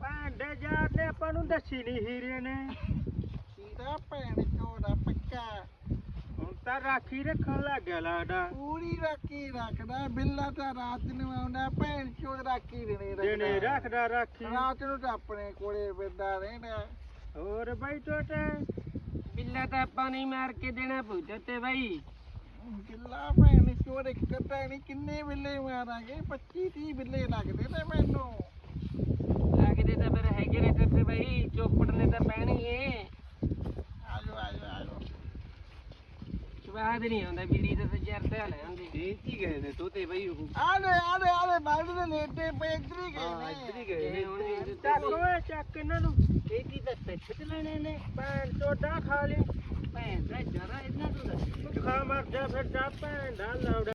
ਭਾਂਡੇ ਜਾੜ ਆਪਾਂ ਨੂੰ ਦੱਸੀ ਨਹੀਂ ਹੀਰੇ ਨੇ। ਸੀਦਾ ਭੈਣ ਚੋੜਾ ਪੱਕਾ। ਹੁਣ ਰਾਖੀ ਰੱਖਣ ਲੱਗ ਗਿਆ ਲੱਗਦਾ ਪੂਰੀ ਰਾਖੀ ਰੱਖਦਾ ਬਿੱਲਾ ਤਾਂ ਰਾਤ ਨੂੰ ਆਉਂਦਾ ਭੈਣ ਚੋਦ ਰਾਖੀ ਦੇਣੇ ਰੱਖਦਾ। ਰਾਖੀ। ਰਾਤ ਨੂੰ ਤਾਂ ਆਪਣੇ ਕੋਲੇ ਫਿਰਦਾ ਰਹਿਣਾ ਹੋਰ ਬਾਈ ਟੋਟਾ ਬਿੱਲਾ ਤਾਂ ਆਪਾਂ ਨਹੀਂ ਮਾਰ ਕੇ ਦੇਣਾ ਪੁੱਛ ਤੇ ਬਾਈ। ਕਿੱਲਾ ਭੈਣ ਚੋਦ ਇੱਕ ਤਾਂ ਨਹੀਂ ਕਿੰਨੇ ਬਿੱਲੇ ਮਾਰਾਂਗੇ? 25 30 ਬਿੱਲੇ ਲੱਗਦੇ ਨੇ ਮੈਨੂੰ। ਲੱਗਦੇ ਤਾਂ ਫਿਰ ਹੈਗੇ ਨੇ ਤੇ ਬਾਈ ਚੋਪੜ ਨੇ ਤਾਂ ਪੈਣਗੇ ਆਜੋ ਆਜੋ ਆਜੋ। ਸਵਾਦ ਨਹੀਂ ਆਉਂਦਾ ਬੀੜੀ ਦਾ ਤਾਂ ਜ਼ਰ ਤੇ ਲੈ ਆਉਂਦੀ। ਕੀ ਗਏ ਨੇ ਤੋਤੇ ਬਾਈ ਆਲੇ ਆਲੇ ਆਲੇ ਬਾਲਦ ਦੇ ਲੇਟੇ ਪਏ ਇੱਧਰ ਹੀ ਗਏ ਨੇ ਇੱਧਰ ਹੀ ਇਹ ਹੁਣ ਵੀ ਦਿੱਤੇ ਚੱਕ ਓਏ ਚੱਕ ਇਹਨਾਂ ਨੂੰ। ਇਹ ਕੀ ਪਿੱਛ ਚ ਲੈਣੇ ਨੇ? ਭੈਣ ਚੋਦਾ ਖਾ ਲਈ ਭੈਣ ਦਾ ਜਰਾ ਇਹਨਾਂ ਤੋਂ ਦੱਸ ਤੂੰ ਖਾ ਮਰ ਜਾ ਫਿਰ ਜਾ ਭੈਣ ਦਾ ਲੌੜਾ